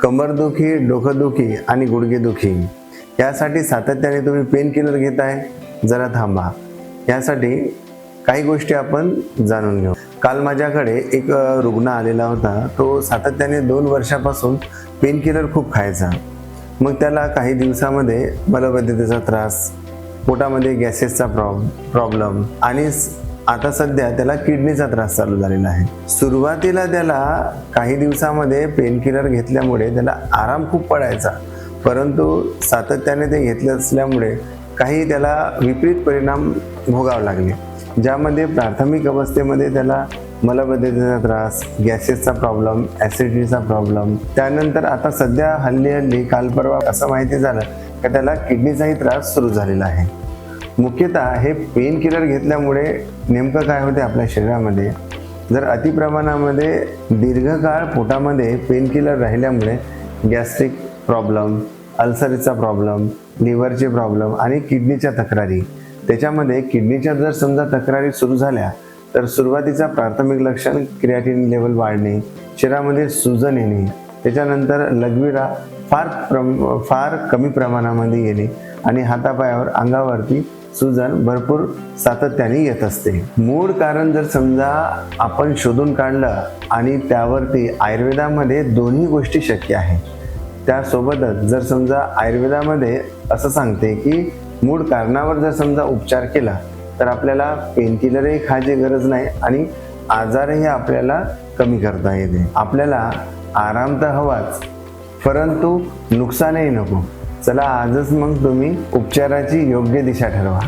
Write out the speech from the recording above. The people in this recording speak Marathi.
कमरदुखी डोकंदुखी आणि गुडघेदुखी. यासाठी सातत्याने तुम्ही पेन किलर घेताय. जरा थांबा. यासाठी काही गोष्टी आपण जाणून घेऊ. काल माझ्याकडे एक रुग्ण आलेला होता. तो सातत्याने दोन वर्षापासून पेन किलर खूप खायचा. मग त्याला काही दिवसामध्ये मलबद्धतेचा त्रास पोटामध्ये गॅसेसचा प्रॉब प्रॉब्लेम आणि आता सध्या त्याला किडनीचा त्रास चालू झालेला आहे. सुरुवातीला त्याला काही दिवसामध्ये पेनकिलर घेतल्यामुळे त्याला आराम खूप पडायचा. परंतु सातत्याने ते घेतले असल्यामुळे काही त्याला विपरीत परिणाम भोगावे लागले. ज्यामध्ये प्राथमिक अवस्थेमध्ये त्याला मलबद्धतेचा त्रास गॅसेसचा प्रॉब्लेम ॲसिडिटीचा प्रॉब्लेम त्यानंतर आता सध्या हल्ली हल्ली काल परवा असं माहिती झालं का त्याला किडनीचाही त्रास सुरू झालेला आहे. मुख्यतः हे पेन किलर घेतल्यामुळे नेमकं काय होते आपल्या शरीरामध्ये? जर अतिप्रमाणामध्ये दीर्घकाळ पोटामध्ये पेन किलर राहिल्यामुळे गॅस्ट्रिक प्रॉब्लेम अल्सरचा प्रॉब्लेम लिव्हरचे प्रॉब्लेम आणि किडनीच्या तक्रारी. त्याच्यामध्ये किडनीच्या जर समजा तक्रारी सुरू झाल्या तर सुरुवातीचा प्राथमिक लक्षण क्रियाटिन लेवल वाढणे शरीरामध्ये सुजन येणे त्याच्यानंतर लघवीरा फार प्रम फार कमी प्रमाणामध्ये येणे आणि हातापायावर अंगावरती सुजन भरपूर सातत्याने येत असते. मूळ कारण जर समजा आपण शोधून काढलं आणि त्यावरती आयुर्वेदामध्ये दोन्ही गोष्टी शक्य आहे त्यासोबतच जर समजा आयुर्वेदामध्ये असं सांगते की मूळ कारणावर जर समजा उपचार केला तर आपल्याला पेनकिलरही खायची गरज नाही आणि आजारही आपल्याला कमी करता येते. आपल्याला आराम तर हवाच परंतु नुकसानही नको. चला आजच मग तुम्ही उपचाराची योग्य दिशा ठरवा.